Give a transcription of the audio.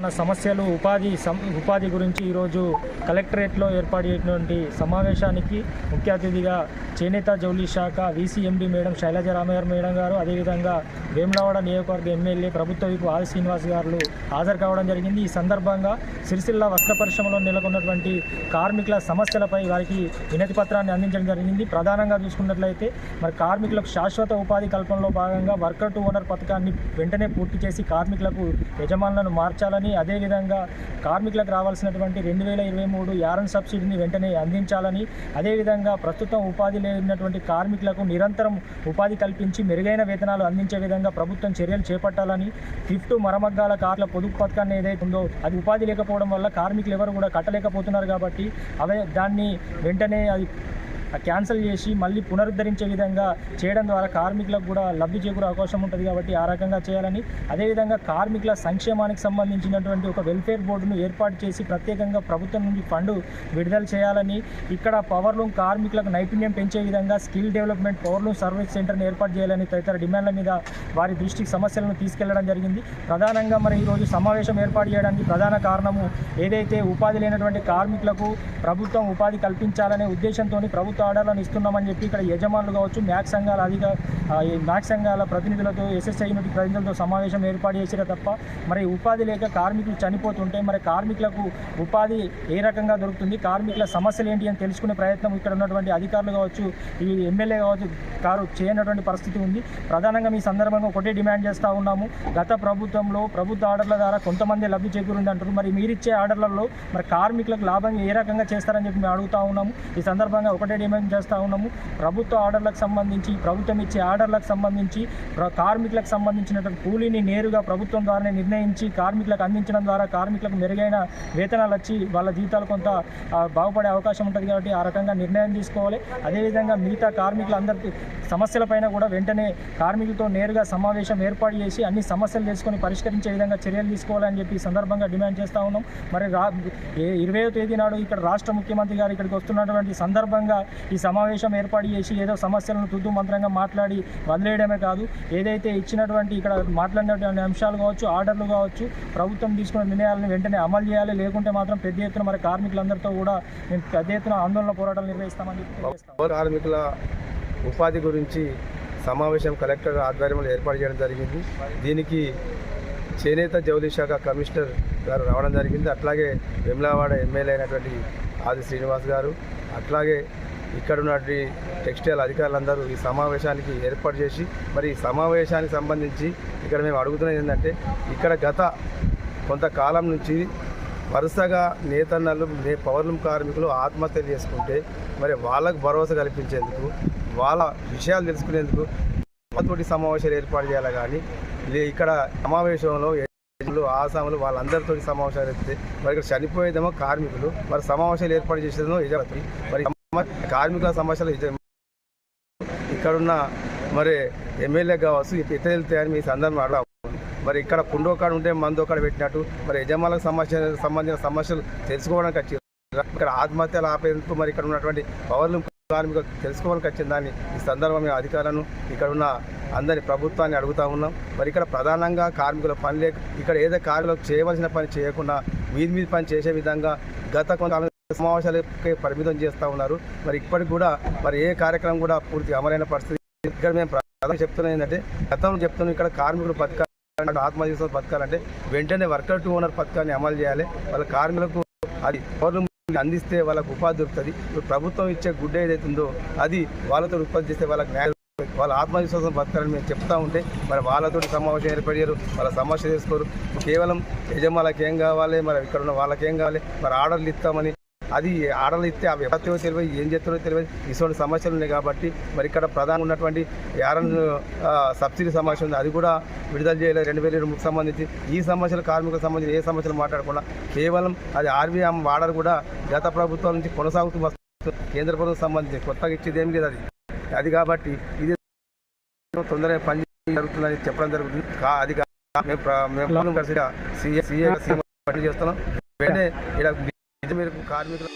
ఉన్న సమస్యలు ఉపాధి సం- ఉపాధి గురించి ఈరోజు కలెక్టరేట్లో ఏర్పాటైనటువంటి సమావేశానికి ముఖ్య అతిథిగా చేనేత జౌలి శాఖ VCMD madam Shailaja Ramaiah madam గారు అదేవిధంగా వేములవాడ నియోజకవర్గ ఎమ్మెల్యే ప్రభుత్వ విపు ఆది శ్రీనివాస్ గారు హాజరు కావడం జరిగింది. ఈ సందర్భంగా సిరిసిల్ల వస్త్ర పరిశ్రమలో నెలకొన్నటువంటి కార్మికుల సమస్యలపై వారికి వినతి పత్రాన్ని అందించడం జరిగింది. ప్రధానంగా చూసుకున్నట్లయితే మరి కార్మికులకు శాశ్వత ఉపాధి కల్పనలో భాగంగా వర్కర్ టు ఓనర్ పథకాన్ని వెంటనే పూర్తి చేసి కార్మికులకు యజమానులను మార్చాలని అదేవిధంగా కార్మికులకు రావాల్సినటువంటి రెండు వేల ఇరవై మూడు యారన్ సబ్సిడీని వెంటనే అందించాలని అదేవిధంగా ప్రస్తుతం ఉపాధి లేనటువంటి కార్మికులకు నిరంతరం ఉపాధి కల్పించి మెరుగైన వేతనాలు అందించే విధంగా ప్రభుత్వం చర్యలు చేపట్టాలని ఫిఫ్త్ మరమగ్గాల కార్ల పొదుపు పథకాన్ని ఏదైతే ఉందో అది ఉపాధి లేకపోవడం వల్ల కార్మికులు ఎవరు కూడా కట్టలేకపోతున్నారు కాబట్టి అవే దాన్ని వెంటనే అది క్యాన్సిల్ చేసి మళ్ళీ పునరుద్ధరించే విధంగా చేయడం ద్వారా కార్మికులకు కూడా లబ్ధి చేకూరే అవకాశం ఉంటుంది కాబట్టి ఆ రకంగా చేయాలని. అదేవిధంగా కార్మికుల సంక్షేమానికి సంబంధించినటువంటి ఒక వెల్ఫేర్ బోర్డును ఏర్పాటు చేసి ప్రత్యేకంగా ప్రభుత్వం నుండి ఫండ్ విడుదల చేయాలని. ఇక్కడ పవర్లూమ్ కార్మికులకు నైపుణ్యం పెంచే విధంగా స్కిల్ డెవలప్మెంట్ పవర్లూమ్ సర్వీస్ సెంటర్ను ఏర్పాటు చేయాలని తదితర డిమాండ్ల మీద వారి దృష్టికి సమస్యలను తీసుకెళ్ళడం జరిగింది. ప్రధానంగా మరి ఈరోజు సమావేశం ఏర్పాటు చేయడానికి ప్రధాన కారణము ఏదైతే ఉపాధి లేనటువంటి కార్మికులకు ప్రభుత్వం ఉపాధి కల్పించాలనే ఉద్దేశంతో ప్రభుత్వం ఆర్డర్లను ఇస్తున్నామని చెప్పి ఇక్కడ యజమానులు కావచ్చు మ్యాక్ సంఘాల అధిక మ్యాక్ సంఘాల ప్రతినిధులతో ఎస్ఎస్ఐ యూనిట్ ప్రతినిధులతో సమావేశం ఏర్పాటు చేసిరే తప్ప మరి ఉపాధి లేక కార్మికులు చనిపోతుంటే మరి కార్మికులకు ఉపాధి ఏ రకంగా దొరుకుతుంది కార్మికుల సమస్యలు ఏంటి అని తెలుసుకునే ప్రయత్నం ఇక్కడ ఉన్నటువంటి అధికారులు కావచ్చు ఈ ఎమ్మెల్యే కావచ్చు కారు చేయనటువంటి పరిస్థితి ఉంది. ప్రధానంగా మీ సందర్భంగా ఒకటే డిమాండ్ చేస్తూ ఉన్నాము. గత ప్రభుత్వంలో ప్రభుత్వ ఆర్డర్ల ద్వారా కొంతమంది లబ్ధి చేకూరింది అంటారు మరి మీరిచ్చే ఆర్డర్లలో మరి కార్మికులకు లాభం ఏ రకంగా చేస్తారని చెప్పి మేము అడుగుతూ ఉన్నాము. ఈ సందర్భంగా ఒకటే డిమాండ్ చేస్తూ ఉన్నాము? ప్రభుత్వ ఆర్డర్లకు సంబంధించి ప్రభుత్వం ఇచ్చే ఆర్డర్లకు సంబంధించి కార్మికులకు సంబంధించినటువంటి కూలీని నేరుగా ప్రభుత్వం ద్వారానే నిర్ణయించి కార్మికులకు అందించడం ద్వారా కార్మికులకు మెరుగైన వేతనాలు వచ్చి వాళ్ళ జీవితాలు కొంత బాగుపడే అవకాశం ఉంటుంది కాబట్టి ఆ రకంగా నిర్ణయం తీసుకోవాలి. అదేవిధంగా మిగతా కార్మికులందరికీ సమస్యలపైన కూడా వెంటనే కార్మికులతో నేరుగా సమావేశం ఏర్పాటు చేసి అన్ని సమస్యలు తెలుసుకొని పరిష్కరించే విధంగా చర్యలు తీసుకోవాలని చెప్పి సందర్భంగా డిమాండ్ చేస్తూ ఉన్నాం. మరి రా ఇరవయో తేదీ నాడు ఇక్కడ రాష్ట్ర ముఖ్యమంత్రి గారు ఇక్కడికి వస్తున్నటువంటి సందర్భంగా ఈ సమావేశం ఏర్పాటు చేసి ఏదో సమస్యలను తుద్దు మంత్రంగా మాట్లాడి వదిలేయడమే కాదు ఏదైతే ఇచ్చినటువంటి ఇక్కడ మాట్లాడినటువంటి అంశాలు కావచ్చు ఆర్డర్లు కావచ్చు ప్రభుత్వం తీసుకున్న నిర్ణయాలను వెంటనే అమలు చేయాలి. లేకుంటే మాత్రం పెద్ద ఎత్తున మరి కార్మికులందరితో కూడా మేము పెద్ద ఎత్తున ఆందోళన పోరాటాలు నిర్వహిస్తామని కార్మికుల ఉపాధి గురించి సమావేశం కలెక్టర్ ఆధ్వర్యంలో ఏర్పాటు చేయడం జరిగింది. దీనికి చేనేత జౌలి శాఖ కమిషనర్ గారు రావడం జరిగింది. అట్లాగే వెమ్లావాడ ఎమ్మెల్యే అయినటువంటి ఆది శ్రీనివాస్ గారు అట్లాగే ఇక్కడ ఉన్నటువంటి టెక్స్టైల్ అధికారులందరూ ఈ సమావేశానికి ఏర్పాటు చేసి మరి ఈ సమావేశానికి సంబంధించి ఇక్కడ మేము అడుగుతున్నది ఏంటంటే ఇక్కడ గత కొంతకాలం నుంచి వరుసగా నేతన్నలు నే కార్మికులు ఆత్మహత్యలు చేసుకుంటే మరి వాళ్ళకు భరోసా కల్పించేందుకు వాళ్ళ విషయాలు తెలుసుకునేందుకు తోటి సమావేశాలు ఏర్పాటు చేయాలి కానీ ఇక్కడ సమావేశంలో ఆసాములు వాళ్ళందరితో సమావేశాలు ఇస్తే మరి ఇక్కడ చనిపోయేదేమో కార్మికులు మరి సమావేశాలు ఏర్పాటు చేసేదేమో యజమాని మరి కార్మికుల సమస్యలు ఇక్కడున్న మరి ఎమ్మెల్యే కావచ్చు ఎట్లా వెళ్తాయని మీ సందర్భం అడగ మరి ఇక్కడ పుండోకాడ ఉంటే మందోకాడ పెట్టినట్టు మరి యజమానులకు సమస్య సంబంధించిన సమస్యలు తెలుసుకోవడానికి వచ్చింది. ఇక్కడ ఆత్మహత్యలు ఆపేందుకు మరి ఇక్కడ ఉన్నటువంటి పవర్లు కార్మికులు తెలుసుకోవడానికి వచ్చిన దాన్ని ఈ సందర్భం అధికారులను ఇక్కడ ఉన్న అందరి ప్రభుత్వాన్ని అడుగుతా ఉన్నాం. మరి ఇక్కడ ప్రధానంగా కార్మికుల పని లేక ఇక్కడ ఏదో కార్మికులకు చేయవలసిన పని చేయకుండా వీధి మీద పని చేసే విధంగా గత కొంత సమావేశాలకే పరిమితం చేస్తూ ఉన్నారు. మరి ఇప్పటికి కూడా మరి ఏ కార్యక్రమం కూడా పూర్తి అమలైన పరిస్థితి ఇక్కడ మేము ప్రధానంగా చెప్తున్నది ఏంటంటే గతంలో చెప్తున్నాం ఇక్కడ కార్మికులు బతకాలంటే ఆత్మహత్య బతకాలంటే వెంటనే వర్కర్ టు ఓనర్ పథకాన్ని అమలు చేయాలి. వాళ్ళ కార్మికులకు అది అందిస్తే వాళ్ళకు ఉపాధి దొరుకుతుంది. ఇప్పుడు ప్రభుత్వం ఇచ్చే గుడ్డ ఏదైతే ఉందో అది వాళ్ళతో ఉత్పత్తి చేస్తే వాళ్ళకి న్యాయం వాళ్ళ ఆత్మవిశ్వాసం బతకాలని మేము చెప్తా ఉంటే మరి వాళ్ళతో సమావేశం ఏర్పడారు వాళ్ళ సమస్య చేసుకోరు కేవలం యజమానులకు ఏం కావాలి మరి ఇక్కడ ఉన్న వాళ్ళకి ఏం కావాలి మరి ఆర్డర్లు ఇస్తామని అది ఆర్డర్లు ఇస్తే అవి ఎవరితో తెలియదు ఏం చేస్తారో తెలియదు ఇటువంటి సమస్యలు ఉన్నాయి కాబట్టి మరి ఇక్కడ ప్రధానంగా ఉన్నటువంటి యారన్ ఆ, సబ్సిడీ సమస్య ఉంది. అది కూడా విడుదల చేయలేదు. రెండు వేల ఇరవై సంబంధించి ఈ సమస్యలు కార్మికులకు సంబంధించి ఏ సమస్యలు మాట్లాడకుండా కేవలం అది ఆర్బీఎం ఆర్డర్ కూడా గత ప్రభుత్వం నుంచి కొనసాగుతూ వస్తుంది కేంద్ర ప్రభుత్వం సంబంధించి కొత్తగా ఇచ్చేది ఏం లేదు అది. అది కాబట్టి ఇది తొందరగా పని జరుగుతుందని చెప్పడం జరుగుతుంది. అది మేము మేము కలిసి సీఎం పని చేస్తున్నాం. వెంటనే ఇక్కడ మేరకు కార్మికుల